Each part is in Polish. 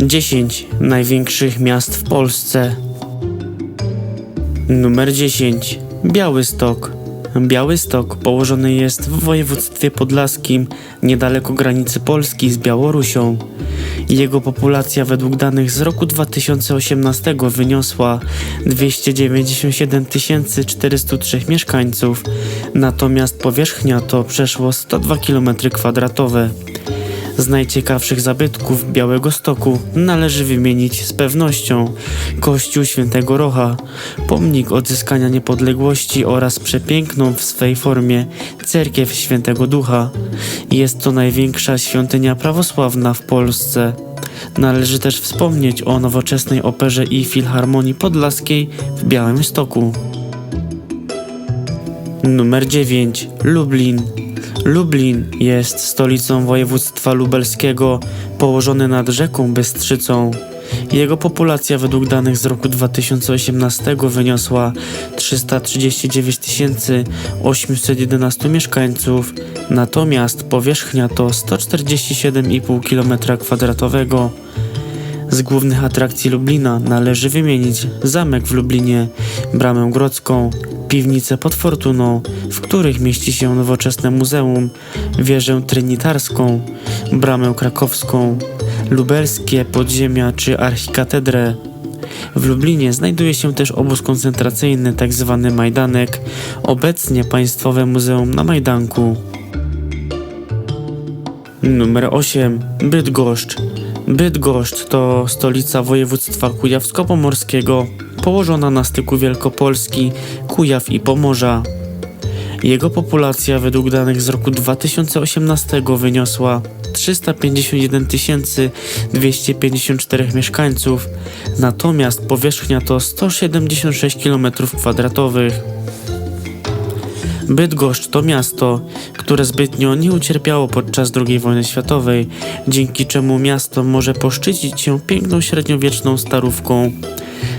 10 największych miast w Polsce. Numer 10. Białystok. Białystok położony jest w województwie podlaskim, niedaleko granicy Polski z Białorusią. Jego populacja według danych z roku 2018 wyniosła 297 403 mieszkańców, natomiast powierzchnia to przeszło 102 km2. Z najciekawszych zabytków Białego Stoku należy wymienić z pewnością Kościół Świętego Rocha, pomnik odzyskania niepodległości oraz przepiękną w swej formie Cerkiew Świętego Ducha. Jest to największa świątynia prawosławna w Polsce. Należy też wspomnieć o nowoczesnej operze i filharmonii podlaskiej w Białymstoku. Numer 9. Lublin. Lublin jest stolicą województwa lubelskiego, położony nad rzeką Bystrzycą. Jego populacja według danych z roku 2018 wyniosła 339 811 mieszkańców, natomiast powierzchnia to 147,5 km2. Z głównych atrakcji Lublina należy wymienić zamek w Lublinie, bramę grodzką, piwnicę pod Fortuną, w których mieści się nowoczesne muzeum, wieżę trynitarską, bramę krakowską, lubelskie podziemia czy archikatedrę. W Lublinie znajduje się też obóz koncentracyjny tzw. Majdanek, obecnie Państwowe Muzeum na Majdanku. Numer 8. Bydgoszcz. Bydgoszcz to stolica województwa kujawsko-pomorskiego, położona na styku Wielkopolski, Kujaw i Pomorza. Jego populacja według danych z roku 2018 wyniosła 351 254 mieszkańców, natomiast powierzchnia to 176 km2. Bydgoszcz to miasto, które zbytnio nie ucierpiało podczas II wojny światowej, dzięki czemu miasto może poszczycić się piękną średniowieczną starówką.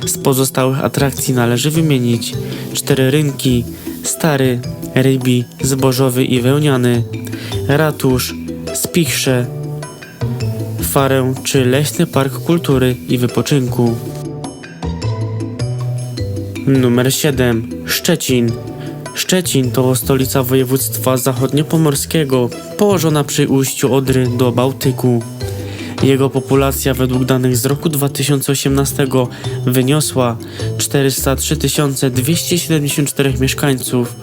Z pozostałych atrakcji należy wymienić cztery rynki: Stary, Rybi, Zbożowy i Wełniany, Ratusz, Spichrze, Farę czy Leśny Park Kultury i Wypoczynku. Numer 7. Szczecin. Szczecin to stolica województwa zachodniopomorskiego, położona przy ujściu Odry do Bałtyku. Jego populacja według danych z roku 2018 wyniosła 403 274 mieszkańców,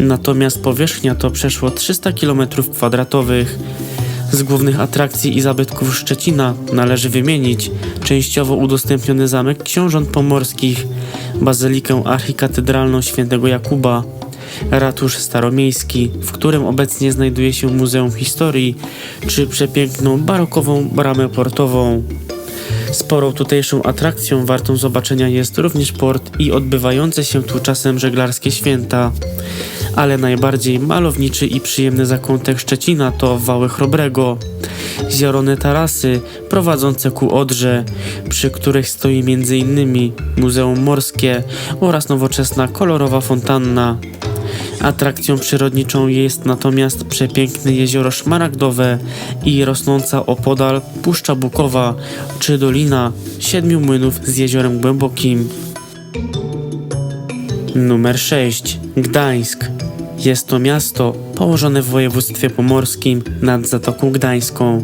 natomiast powierzchnia to przeszło 300 km2. Z głównych atrakcji i zabytków Szczecina należy wymienić częściowo udostępniony zamek książąt pomorskich, bazylikę archikatedralną świętego Jakuba, ratusz staromiejski, w którym obecnie znajduje się Muzeum Historii, czy przepiękną barokową bramę portową. Sporą tutejszą atrakcją wartą zobaczenia jest również port i odbywające się tu czasem żeglarskie święta. Ale najbardziej malowniczy i przyjemny zakątek Szczecina to wały Chrobrego. Zielone tarasy prowadzące ku Odrze, przy których stoi m.in. Muzeum Morskie oraz nowoczesna kolorowa fontanna. Atrakcją przyrodniczą jest natomiast przepiękne jezioro Szmaragdowe i rosnąca opodal Puszcza Bukowa czy Dolina Siedmiu Młynów z Jeziorem Głębokim. Numer 6. Gdańsk. Jest to miasto położone w województwie pomorskim nad Zatoką Gdańską.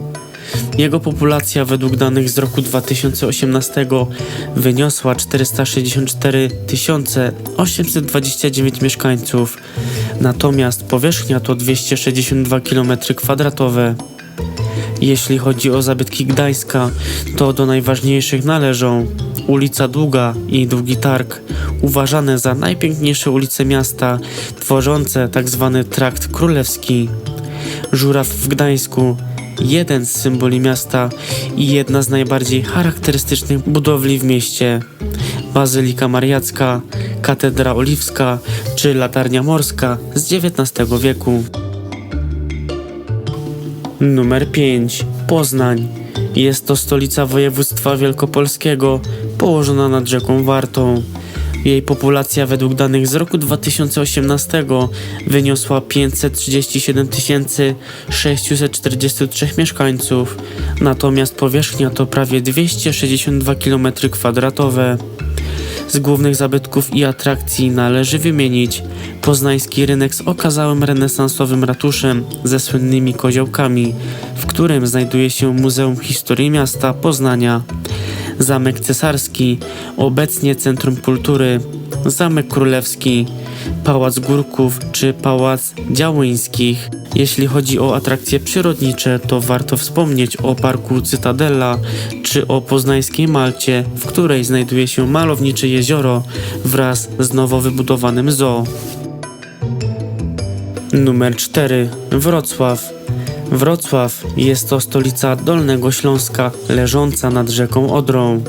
Jego populacja według danych z roku 2018 wyniosła 464 829 mieszkańców, natomiast powierzchnia to 262 km2. Jeśli chodzi o zabytki Gdańska, to do najważniejszych należą ulica Długa i Długi Targ, uważane za najpiękniejsze ulice miasta, tworzące tzw. trakt królewski. Żuraw w Gdańsku, jeden z symboli miasta i jedna z najbardziej charakterystycznych budowli w mieście. Bazylika Mariacka, Katedra Oliwska czy Latarnia Morska z XIX wieku. Numer 5. Poznań. Jest to stolica województwa wielkopolskiego, położona nad rzeką Wartą. Jej populacja według danych z roku 2018 wyniosła 537 643 mieszkańców, natomiast powierzchnia to prawie 262 km2. Z głównych zabytków i atrakcji należy wymienić poznański rynek z okazałym renesansowym ratuszem ze słynnymi koziołkami, w którym znajduje się Muzeum Historii Miasta Poznania, Zamek Cesarski, obecnie Centrum Kultury, Zamek Królewski, Pałac Górków czy Pałac Działyńskich. Jeśli chodzi o atrakcje przyrodnicze, to warto wspomnieć o parku Cytadella czy o poznańskiej Malcie, w której znajduje się malownicze jezioro wraz z nowo wybudowanym zoo. Numer 4. Wrocław. Wrocław jest to stolica Dolnego Śląska, leżąca nad rzeką Odrą.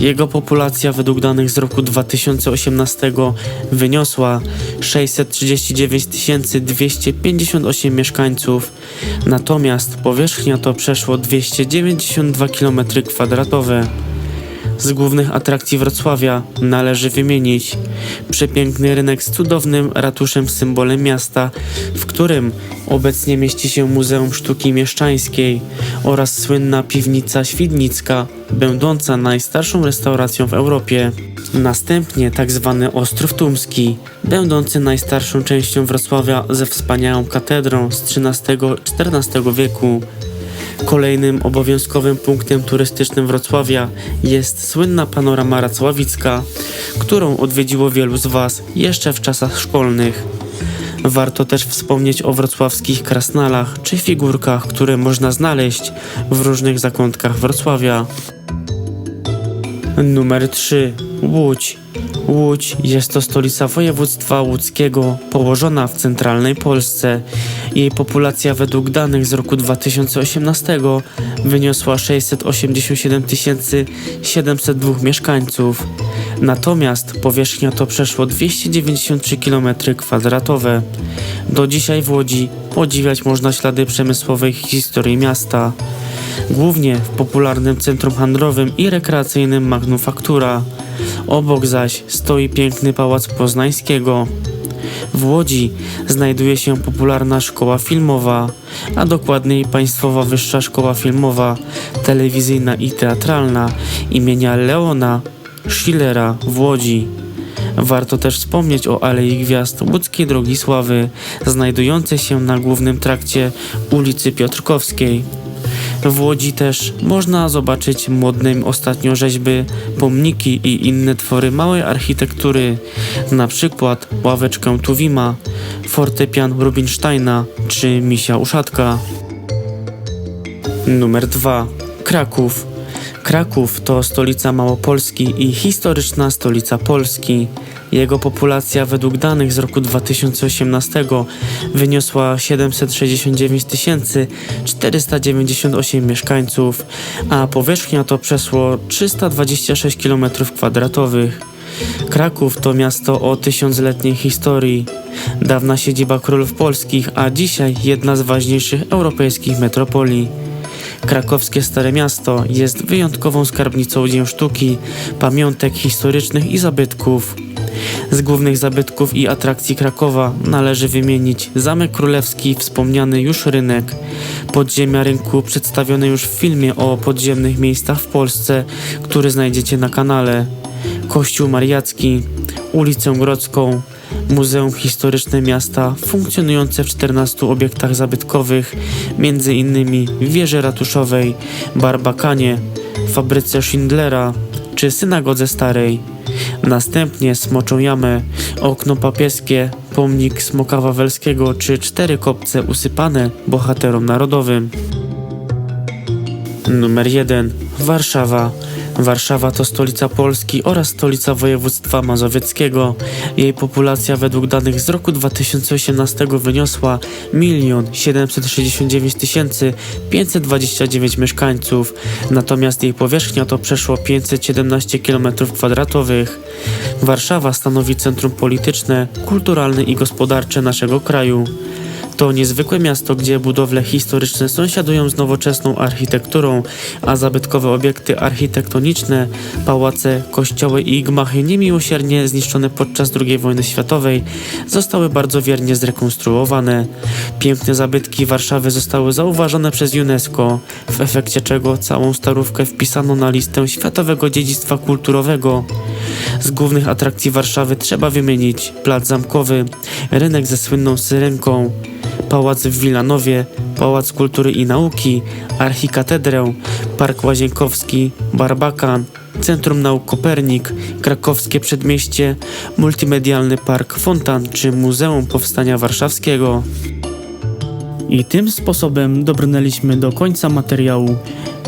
Jego populacja według danych z roku 2018 wyniosła 639 258 mieszkańców, natomiast powierzchnia to przeszło 292 km2. Z głównych atrakcji Wrocławia należy wymienić przepiękny rynek z cudownym ratuszem symbolem miasta, w którym obecnie mieści się Muzeum Sztuki Mieszczańskiej oraz słynna piwnica Świdnicka, będąca najstarszą restauracją w Europie. Następnie tak zwany Ostrów Tumski, będący najstarszą częścią Wrocławia ze wspaniałą katedrą z XIII-XIV wieku. Kolejnym obowiązkowym punktem turystycznym Wrocławia jest słynna panorama Racławicka, którą odwiedziło wielu z Was jeszcze w czasach szkolnych. Warto też wspomnieć o wrocławskich krasnalach czy figurkach, które można znaleźć w różnych zakątkach Wrocławia. Numer 3. Łódź. Łódź jest to stolica województwa łódzkiego, położona w centralnej Polsce. Jej populacja według danych z roku 2018 wyniosła 687 702 mieszkańców. Natomiast powierzchnia to przeszło 293 km2. Do dzisiaj w Łodzi podziwiać można ślady przemysłowej historii miasta głównie w popularnym centrum handlowym i rekreacyjnym Manufaktura. Obok zaś stoi piękny Pałac Poznańskiego. W Łodzi znajduje się popularna szkoła filmowa, a dokładniej Państwowa Wyższa Szkoła Filmowa, telewizyjna i teatralna imienia Leona Schillera w Łodzi. Warto też wspomnieć o Alei Gwiazd Łódzkiej Drogi Sławy, znajdującej się na głównym trakcie ulicy Piotrkowskiej. W Łodzi też można zobaczyć modne ostatnio rzeźby, pomniki i inne twory małej architektury, na przykład ławeczkę Tuwima, fortepian Rubinsteina czy misia uszatka. Numer 2. Kraków. Kraków to stolica Małopolski i historyczna stolica Polski. Jego populacja według danych z roku 2018 wyniosła 769 498 mieszkańców, a powierzchnia to przeszło 326 km2. Kraków to miasto o tysiącletniej historii. Dawna siedziba królów polskich, a dzisiaj jedna z ważniejszych europejskich metropolii. Krakowskie Stare Miasto jest wyjątkową skarbnicą dzieł sztuki, pamiątek historycznych i zabytków. Z głównych zabytków i atrakcji Krakowa należy wymienić Zamek Królewski, wspomniany już rynek, podziemia rynku przedstawione już w filmie o podziemnych miejscach w Polsce, który znajdziecie na kanale, Kościół Mariacki, ulicę Grodzką, Muzeum Historyczne Miasta funkcjonujące w 14 obiektach zabytkowych, m.in. wieży ratuszowej, Barbakanie, fabryce Schindlera czy synagodze starej. Następnie Smoczą Jamę, okno papieskie, pomnik Smoka Wawelskiego czy cztery kopce usypane bohaterom narodowym. Numer 1. Warszawa. Warszawa to stolica Polski oraz stolica województwa mazowieckiego. Jej populacja według danych z roku 2018 wyniosła 1 769 529 mieszkańców, natomiast jej powierzchnia to przeszło 517 km2. Warszawa stanowi centrum polityczne, kulturalne i gospodarcze naszego kraju. To niezwykłe miasto, gdzie budowle historyczne sąsiadują z nowoczesną architekturą, a zabytkowe obiekty architektoniczne, pałace, kościoły i gmachy niemiłosiernie zniszczone podczas II wojny światowej zostały bardzo wiernie zrekonstruowane. Piękne zabytki Warszawy zostały zauważone przez UNESCO, w efekcie czego całą starówkę wpisano na listę Światowego Dziedzictwa Kulturowego. Z głównych atrakcji Warszawy trzeba wymienić Plac Zamkowy, rynek ze słynną syrenką, Pałac w Wilanowie, Pałac Kultury i Nauki, Archikatedrę, Park Łazienkowski, Barbakan, Centrum Nauk Kopernik, Krakowskie Przedmieście, Multimedialny Park Fontan czy Muzeum Powstania Warszawskiego. I tym sposobem dobrnęliśmy do końca materiału.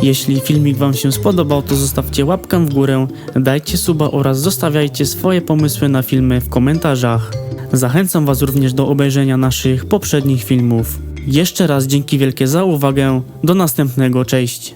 Jeśli filmik Wam się spodobał, to zostawcie łapkę w górę, dajcie suba oraz zostawiajcie swoje pomysły na filmy w komentarzach. Zachęcam Was również do obejrzenia naszych poprzednich filmów. Jeszcze raz dzięki wielkie za uwagę. Do następnego, cześć.